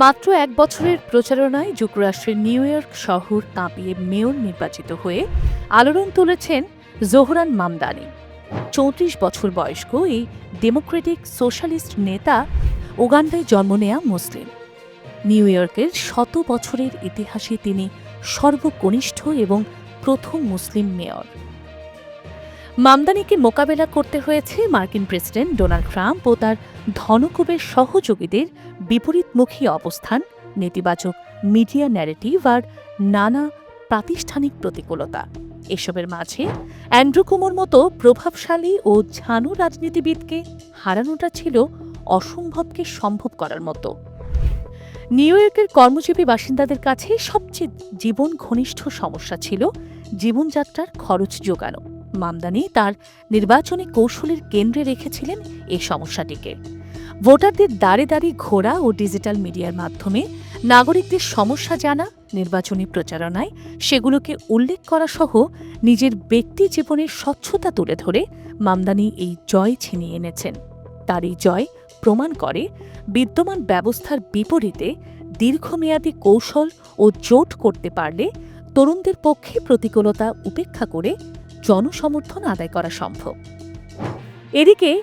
মাত্র এক বছরের প্রচারণায় যুক্তরাষ্ট্রের নিউ ইয়র্ক শহর কাঁপিয়ে মেয়র নির্বাচিত হয়ে আলোড়ন তুলেছেন জোহরান মামদানি। চৌত্রিশ বছর বয়স্ক এই ডেমোক্রেটিক সোশ্যালিস্ট নেতা উগান্ডায় জন্ম নেয়া মুসলিম। নিউ ইয়র্কের শত বছরের ইতিহাসে তিনি সর্বকনিষ্ঠ এবং প্রথম মুসলিম মেয়র। মামদানিকে মোকাবেলা করতে হয়েছে মার্কিন প্রেসিডেন্ট ডোনাল্ড ট্রাম্প ও তার ধনকুবের সহযোগীদের বিপরীতমুখী অবস্থান, নেতিবাচক মিডিয়া ন্যারেটিভ আর নানা প্রাতিষ্ঠানিক প্রতিকূলতা। এসবের মাঝে অ্যান্ড্রু কুমোর মতো প্রভাবশালী ও ঝানু রাজনীতিবিদকে হারানোটা ছিল অসম্ভবকে সম্ভব করার মতো। নিউ ইয়র্কের কর্মজীবী বাসিন্দাদের কাছে সবচেয়ে জীবন ঘনিষ্ঠ সমস্যা ছিল জীবনযাত্রার খরচ যোগানো মামদানি তার নির্বাচনী কৌশলের কেন্দ্রে রেখেছিলেন এই সমস্যাটিকে। ভোটারদের দাঁড়ে দাঁড়ে ঘোরা ও ডিজিটাল মিডিয়ার মাধ্যমে নাগরিকদের সমস্যা জানা, নির্বাচনী প্রচারণায় সেগুলোকে উল্লেখ করা সহ নিজের ব্যক্তি জীবনের স্বচ্ছতা তুলে ধরে মামদানি এই জয় ছিনিয়ে এনেছেন। তার এই জয় প্রমাণ করে বিদ্যমান ব্যবস্থার বিপরীতে দীর্ঘমেয়াদী কৌশল ও জোট করতে পারলে তরুণদের পক্ষে প্রতিকূলতা উপেক্ষা করে জনসমর্থন আদায় করা সম্ভব। এদিকে,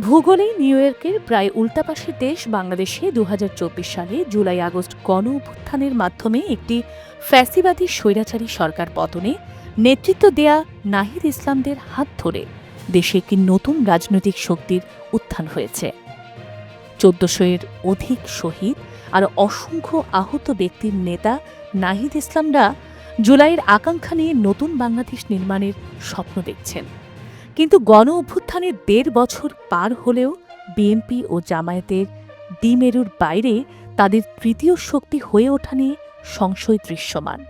ভূগোলে নিউ ইয়র্কের প্রায় উল্টাপাশের দেশ বাংলাদেশে দু হাজার চব্বিশ সালে জুলাই আগস্ট গণ অভ্যুত্থানের মাধ্যমে একটি ফ্যাসিবাদী স্বৈরাচারী সরকার পতনে নেতৃত্ব দেয়া নাহিদ ইসলামদের হাত ধরে দেশে একটি নতুন রাজনৈতিক শক্তির উত্থান হয়েছে। চোদ্দশো এর অধিক শহীদ আর অসংখ্য আহত ব্যক্তির নেতা নাহিদ ইসলামরা জুলাইয়ের আকাঙ্ক্ষা নিয়ে নতুন বাংলাদেশ নির্মাণের স্বপ্ন দেখছেন। কিন্তু গণ অভ্যুত্থানের দেড় বছর পার হলেও বিএনপি ও জামায়াতের ডিমেরুর বাইরে তাদের তৃতীয় শক্তি হয়ে ওঠা নিয়ে সংশয় দৃশ্যমান।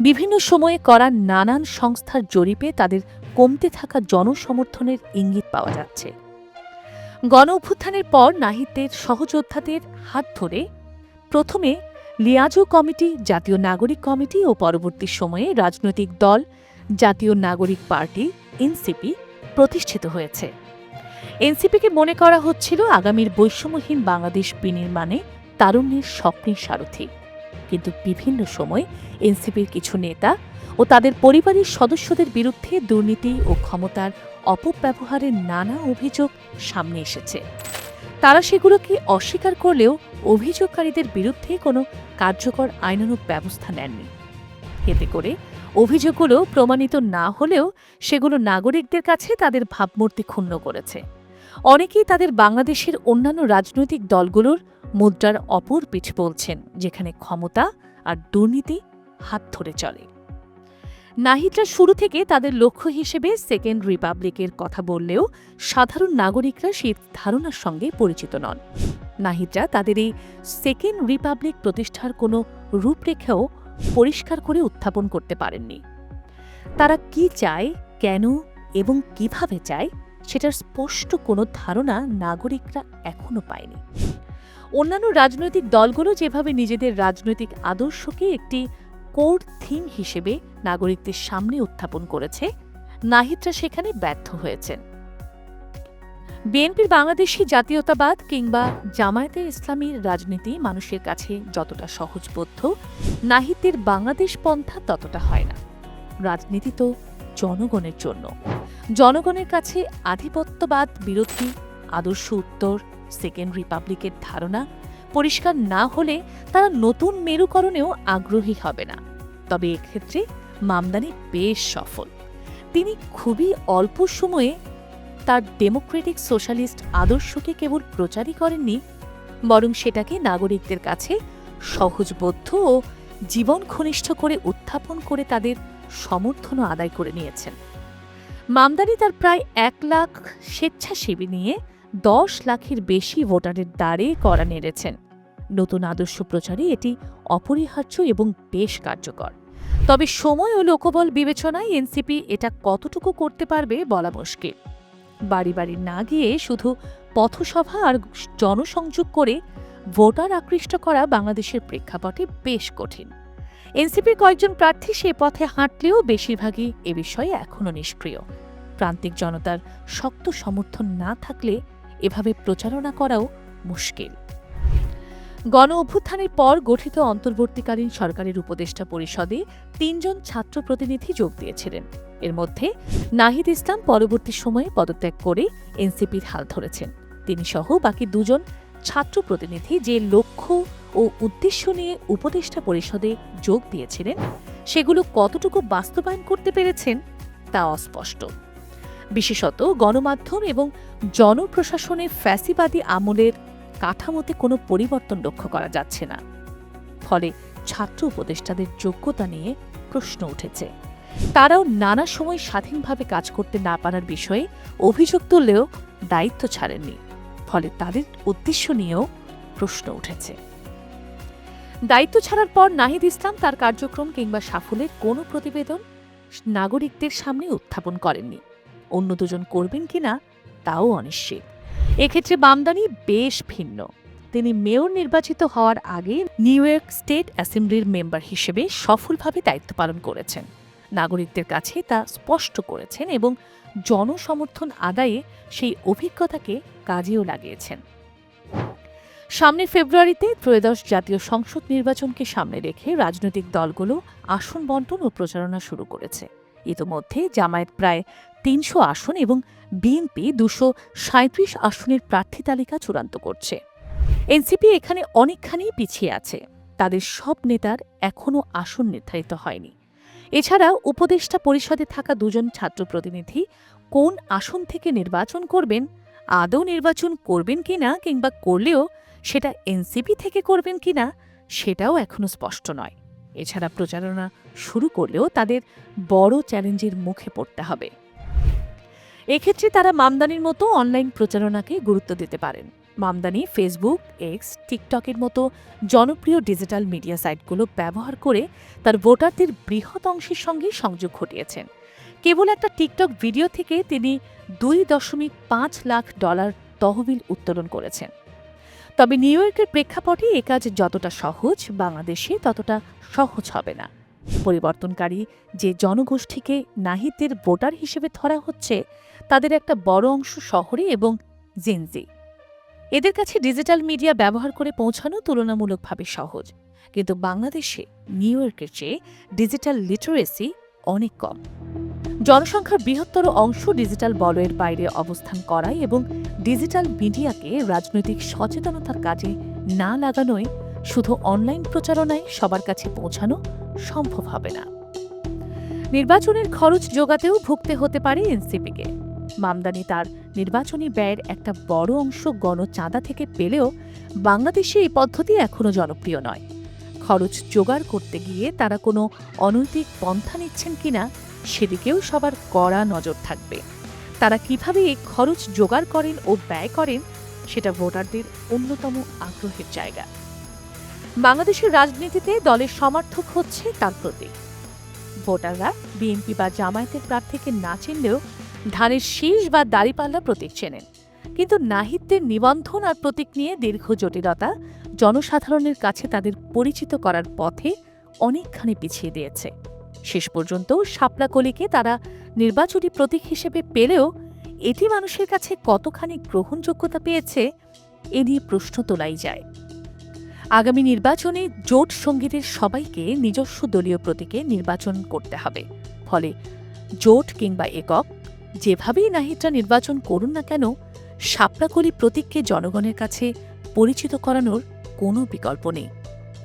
বিভিন্ন সময়ে করা নানান সংস্থার জরিপে তাদের কমতে থাকা জনসমর্থনের ইঙ্গিত পাওয়া যাচ্ছে। গণ অভ্যুত্থানের পর নাহিদদের সহযোদ্ধাদের হাত ধরে প্রথমে লিয়াজো কমিটি, জাতীয় নাগরিক কমিটি ও পরবর্তী সময়ে রাজনৈতিক দল, জাতীয় নাগরিক পার্টি, এনসিপি প্রতিষ্ঠিত হয়েছে। এনসিপিকে মনে করা হচ্ছিল আগামীর বৈষম্যহীন বাংলাদেশ বিনির্মাণে তারুণ্যের স্বপ্নের সারথি। কিন্তু বিভিন্ন সময় এনসিপির কিছু নেতা ও তাদের পরিবারের সদস্যদের বিরুদ্ধে দুর্নীতি ও ক্ষমতার অপব্যবহারের নানা অভিযোগ সামনে এসেছে। তারা সেগুলোকে অস্বীকার করলেও অভিযোগকারীদের বিরুদ্ধে কোনো কার্যকর আইনানুগ ব্যবস্থা নেননি। এতে করে অভিযোগগুলো প্রমাণিত না হলেও সেগুলো নাগরিকদের কাছে তাদের ভাবমূর্তি ক্ষুণ্ণ করেছে। অনেকেই তাদের বাংলাদেশের অন্যান্য রাজনৈতিক দলগুলোর মুদ্রার অপর পিঠ বলছেন, যেখানে ক্ষমতা আর দুর্নীতি হাত ধরে চলে। নাহিদরা শুরু থেকে তাদের লক্ষ্য হিসেবে সেকেন্ড রিপাবলিকের কথা বললেও সাধারণ নাগরিকরা সেই ধারণার সঙ্গে পরিচিত নন। নাহিদরা তাদের এই সেকেন্ড রিপাবলিক প্রতিষ্ঠার কোনো রূপরেখাও পরিষ্কার করে উত্থাপন করতে পারেননি। তারা কি চায়, কেন এবং কীভাবে চায় সেটার স্পষ্ট কোনো ধারণা নাগরিকরা এখনও পায়নি। অন্যান্য রাজনৈতিক দলগুলো যেভাবে নিজেদের রাজনৈতিক আদর্শকে একটি কোর থিম হিসেবে নাগরিকদের সামনে উত্থাপন করেছে। নাহিদরা সেখানে ব্যর্থ হয়েছেন। বিএনপির বাংলাদেশি জাতীয়তাবাদ কিংবা জামায়াতে ইসলামীর রাজনীতি মানুষের কাছে যতটা সহজবোধ্য, নাহিদের বাংলাদেশ পন্থা ততটা হয় না। রাজনীতি তো জনগণের জন্য। জনগণের কাছে আধিপত্যবাদ বিরোধী, আদর্শ উত্তর, সেকেন্ড রিপাবলিকের ধারণা পরিষ্কার না হলে তারা নতুন মেরুকরণেও আগ্রহী হবে না। তবে এক্ষেত্রে মামদানি বেশ সফল। তিনি খুবই অল্প সময়ে তার ডেমোক্রেটিক সোশ্যালিস্ট আদর্শকে কেবল প্রচারই করেননি, বরং সেটাকে নাগরিকদের কাছে সহজবোধ্য ও জীবন ঘনিষ্ঠ করে উত্থাপন করে তাদের সমর্থনও আদায় করে নিয়েছেন। মামদানি তার প্রায় এক লাখ স্বেচ্ছাসেবী নিয়ে দশ লাখের বেশি ভোটারের দ্বারে করা নেড়েছেন। নতুন আদর্শ প্রচারে এটি অপরিহার্য এবং বেশ কার্যকর। তবে সময় ও লোকবল বিবেচনায় এনসিপি এটা কতটুকু করতে পারবে বলা মুশকিল। বাড়ি বাড়ি না গিয়ে শুধু পথসভা আর জনসংযোগ করে ভোটার আকৃষ্ট করা বাংলাদেশের প্রেক্ষাপটে বেশ কঠিন। এনসিপির কয়েকজন প্রার্থী সে পথে হাঁটলেও বেশিরভাগই এ বিষয়ে এখনও নিষ্ক্রিয়। প্রান্তিক জনতার শক্ত সমর্থন না থাকলে এভাবে প্রচারণা করাও মুশকিল। গণ অভ্যুত্থানের পর গঠিত অন্তর্বর্তীকালীন সরকারের উপদেষ্টা পরিষদে তিনজন ছাত্র প্রতিনিধি যোগ দিয়েছিলেন। এর মধ্যে নাহিদ ইসলাম পরবর্তী সময়ে পদত্যাগ করে এনসিপির হাল ধরেছেন। তিনি সহ বাকি দুজন ছাত্র প্রতিনিধি যে লক্ষ্য ও উদ্দেশ্য নিয়ে উপদেষ্টা পরিষদে যোগ দিয়েছিলেন, সেগুলো কতটুকু বাস্তবায়ন করতে পেরেছেন তা অস্পষ্ট। বিশেষত গণমাধ্যম এবং জনপ্রশাসনের ফ্যাসিবাদী আমলের কাঠামোতে কোনো পরিবর্তন লক্ষ্য করা যাচ্ছে না। ফলে ছাত্র উপদেষ্টাদের যোগ্যতা নিয়ে প্রশ্ন উঠেছে। তারাও নানা সময় স্বাধীনভাবে কাজ করতে না পারার বিষয়ে অভিযোগ তুললেও দায়িত্ব ছাড়েননি। ফলে তাদের উদ্দেশ্য নিয়েও প্রশ্ন উঠেছে। দায়িত্ব ছাড়ার পর নাহিদ ইসলাম তার কার্যক্রম কিংবা সাফল্যের কোনো প্রতিবেদন নাগরিকদের সামনে উত্থাপন করেননি। অন্য দুজন করবেন কিনা তাও অনিশ্চিত। এক্ষেত্রে বামদানি বেশ ভিন্ন। তিনি মেয়র নির্বাচিত হওয়ার আগে নিউ ইয়র্ক স্টেট অ্যাসেম্বলির মেম্বার হিসেবে সফলভাবে দায়িত্ব পালন করেছেন। নাগরিকদের কাছে তা স্পষ্ট করেছেন এবং জনসমর্থন আদায়ে সেই অভিজ্ঞতাকে কাজেও লাগিয়েছেন। সামনে ফেব্রুয়ারিতে ত্রয়োদশ জাতীয় সংসদ নির্বাচনকে সামনে রেখে রাজনৈতিক দলগুলো আসন বন্টন ও প্রচারণা শুরু করেছে। ইতোমধ্যে জামায়াত প্রায় তিনশো আসন এবং বিএনপি দুশো সাঁত্রিশ আসনের প্রার্থী তালিকা চূড়ান্ত করছে। এনসিপি এখানে অনেকখানি পিছিয়ে আছে। তাদের সব নেতার এখনও আসন নির্ধারিত হয়নি। এছাড়া উপদেষ্টা পরিষদে থাকা দুজন ছাত্র প্রতিনিধি কোন আসন থেকে নির্বাচন করবেন, আদৌ নির্বাচন করবেন কিনা কিংবা করলেও সেটা এনসিপি থেকে করবেন কিনা সেটাও এখনও স্পষ্ট নয়। এছাড়া প্রচারণা শুরু করলেও তাদের বড় চ্যালেঞ্জের মুখে পড়তে হবে। এক্ষেত্রে তারা মামদানির মতো অনলাইন প্রচারণাকে গুরুত্ব দিতে পারেন। মামদানি ফেসবুক এক্স টিকটকের মতো জনপ্রিয় ডিজিটাল মিডিয়া সাইটগুলো ব্যবহার করে তার ভোটারদের বৃহৎ অংশের সঙ্গে সংযোগ ঘটিয়েছেন। কেবল একটা টিকটক ভিডিও থেকে তিনি দুই দশমিক পাঁচ লাখ ডলার তহবিল উত্তোলন করেছেন। তবে নিউ ইয়র্কের প্রেক্ষাপটে এ কাজ যতটা সহজ, বাংলাদেশে ততটা সহজ হবে না। পরিবর্তনকারী যে জনগোষ্ঠীকে নাহিদদের ভোটার হিসেবে ধরা হচ্ছে তাদের একটা বড় অংশ শহরে এবং জেনজি। এদের কাছে ডিজিটাল মিডিয়া ব্যবহার করে পৌঁছানো তুলনামূলকভাবে সহজ। কিন্তু বাংলাদেশে নিউ ইয়র্কের চেয়ে ডিজিটাল লিটারেসি অনেক কম। জনসংখ্যার বৃহত্তর অংশ ডিজিটাল বলয়ের বাইরে অবস্থান করায় এবং ডিজিটাল মিডিয়াকে রাজনৈতিক সচেতনতার কাজে না লাগানোয় শুধু অনলাইন প্রচারণায় সবার কাছে পৌঁছানো সম্ভব হবে না। নির্বাচনের খরচ যোগাতেও ভুগতে হতে পারে এনসিপিকে। মামদানি তার নির্বাচনী ব্যয়ের একটা বড় অংশ গণচাঁদা থেকে পেলেও বাংলাদেশে এই পদ্ধতি এখনও জনপ্রিয় নয়। খরচ জোগাড় করতে গিয়ে তারা কোনো অনৈতিক পন্থা নিচ্ছেন কিনা সেদিকেও সবার কড়া নজর থাকবে। তারা কীভাবে এই খরচ জোগাড় করেন ও ব্যয় করেন সেটা ভোটারদের অন্যতম আগ্রহের জায়গা। বাংলাদেশের রাজনীতিতে দলের সমর্থক হচ্ছে তার প্রতীক। ভোটাররা বিএনপি বা জামায়াতের প্রার্থীকে না চিনলেও ধানের শীষ বা দাড়িপাল্লা প্রতীক চেনেন। কিন্তু নাহিদদের নিবন্ধন আর প্রতীক নিয়ে দীর্ঘ জটিলতা জনসাধারণের কাছে তাদের পরিচিত করার পথে অনেকখানি পিছিয়ে দিয়েছে। শেষ পর্যন্ত শাপলাকলিকে তারা নির্বাচনী প্রতীক হিসেবে পেলেও এটি মানুষের কাছে কতখানি গ্রহণযোগ্যতা পেয়েছে, এ নিয়ে প্রশ্ন তোলাই যায়। আগামী নির্বাচনে জোট সঙ্গীদের সবাইকে নিজস্ব দলীয় প্রতীকে নির্বাচন করতে হবে। ফলে জোট কিংবা একক যেভাবেই নাহিদরা নির্বাচন করুন না কেন শাপলাকলি প্রতীককে জনগণের কাছে পরিচিত করানোর কোনো বিকল্প নেই।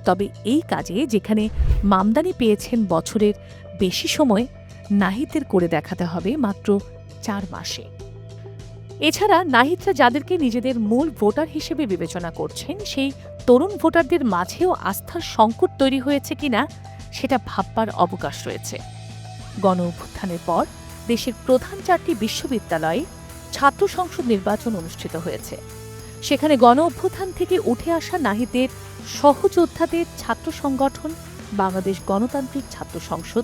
তবে এই কাজে যেখানে মামদানি পেয়েছেন বছরের বেশি সময়, নাহিদদের করে দেখাতে হবে মাত্র চার মাসে। এছাড়া নাহিদরা যাদেরকে নিজেদের মূল ভোটার হিসেবে বিবেচনা করছেন, সেই তরুণ ভোটারদের মাঝেও আস্থার সংকট তৈরি হয়েছে কিনা, সেটা ভাববার অবকাশ রয়েছে। গণ অভ্যুত্থানের পর দেশের প্রধান চারটি বিশ্ববিদ্যালয়ে ছাত্র সংসদ নির্বাচন অনুষ্ঠিত হয়েছে। সেখানে গণ অভ্যুত্থান থেকে উঠে আসা নাহিদের সহযোদ্ধাদের ছাত্র সংগঠন, বাংলাদেশ গণতান্ত্রিক ছাত্র সংসদ,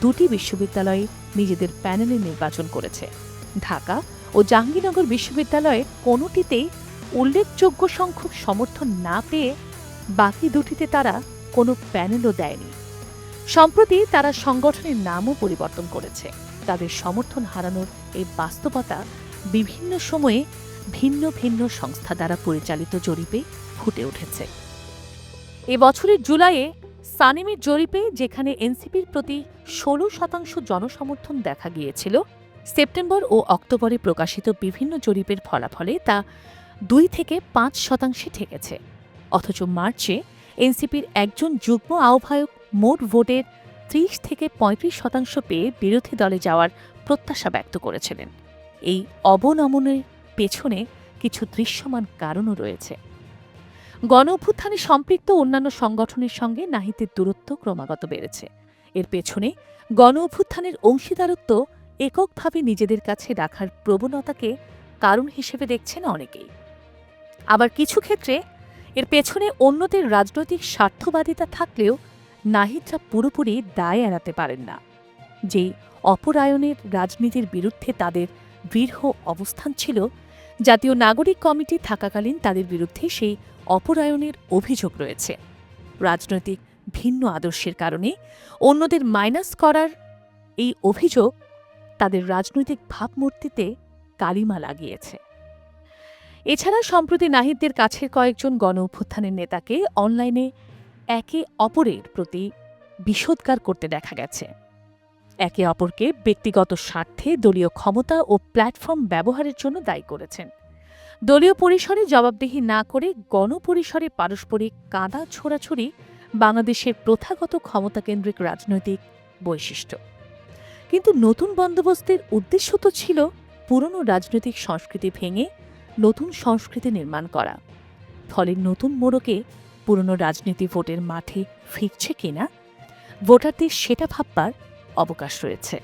দুটি বিশ্ববিদ্যালয়ে নিজেদের প্যানেলে নির্বাচন করেছে। ঢাকা ও জাহাঙ্গীরনগর বিশ্ববিদ্যালয়ে কোনোটিতেই উল্লেখযোগ্য সংখ্যক সমর্থন না পেয়ে বাকি দুটিতে তারা কোনো প্যানেলও দেয়নি। সম্প্রতি তারা সংগঠনের নামও পরিবর্তন করেছে। তাদের সমর্থন হারানোর এই বাস্তবতা বিভিন্ন সময়ে ভিন্ন ভিন্ন সংস্থা দ্বারা পরিচালিত জরিপে ফুটে উঠেছে। এ বছরের জুলাইয়ে সানেমের জরিপে যেখানে এনসিপির প্রতি ষোলো শতাংশ জনসমর্থন দেখা গিয়েছিল, সেপ্টেম্বর ও অক্টোবরে প্রকাশিত বিভিন্ন জরিপের ফলাফলে তা দুই থেকে পাঁচ শতাংশে ঠেকেছে। অথচ মার্চে এনসিপির একজন যুগ্ম আহ্বায়ক মোট ভোটের ত্রিশ থেকে পঁয়ত্রিশ শতাংশ পেয়ে বিরোধী দলে যাওয়ার প্রত্যাশা ব্যক্ত করেছিলেন। এই অবনমনের পেছনে কিছু দৃশ্যমান কারণও রয়েছে। গণ অভ্যুত্থানে সম্পৃক্ত অন্যান্য সংগঠনের সঙ্গে নাহিদের দূরত্ব ক্রমাগত বেড়েছে। এর পেছনে গণ অভ্যুত্থানের অংশীদারত্ব এককভাবে নিজেদের কাছে রাখার প্রবণতাকে কারণ হিসেবে দেখছেন অনেকেই। আবার কিছু ক্ষেত্রে এর পেছনে অন্যদের রাজনৈতিক স্বার্থবাদিতা থাকলেও নাহিদরা পুরোপুরি দায় এড়াতে পারেন না। যে অপরায়ণের রাজনীতির বিরুদ্ধে তাদের দৃঢ় অবস্থান ছিল, জাতীয় নাগরিক কমিটি থাকাকালীন তাদের বিরুদ্ধে সেই অপরায়ণের অভিযোগ রয়েছে। রাজনৈতিক ভিন্ন আদর্শের কারণে অন্যদের মাইনাস করার এই অভিযোগ তাদের রাজনৈতিক ভাবমূর্তিতে কালিমা লাগিয়েছে। এছাড়া সম্প্রতি নাহিদদের কাছের কয়েকজন গণ অভ্যুত্থানের নেতাকে অনলাইনে একে অপরের প্রতি বিষোদ্গার করতে দেখা গেছে। একে অপরকে ব্যক্তিগত স্বার্থে দলীয় ক্ষমতা ও প্ল্যাটফর্ম ব্যবহারের জন্য দায়ী করেছেন। দলীয় পরিসরে জবাবদিহি না করে গণপরিসরে পারস্পরিক কাদা ছোড়াছুড়ি বাংলাদেশের প্রথাগত ক্ষমতাকেন্দ্রিক রাজনৈতিক বৈশিষ্ট্য। কিন্তু নতুন বন্দোবস্তের উদ্দেশ্য তো ছিল পুরনো রাজনৈতিক সংস্কৃতি ভেঙে নতুন সংস্কৃতি নির্মাণ করা। ফলে নতুন মোড়কে পুরনো রাজনীতি ভোটের মাঠে ফিরছে কিনা? ভোটারদের সেটা ভাববার অবকাশ রয়েছে।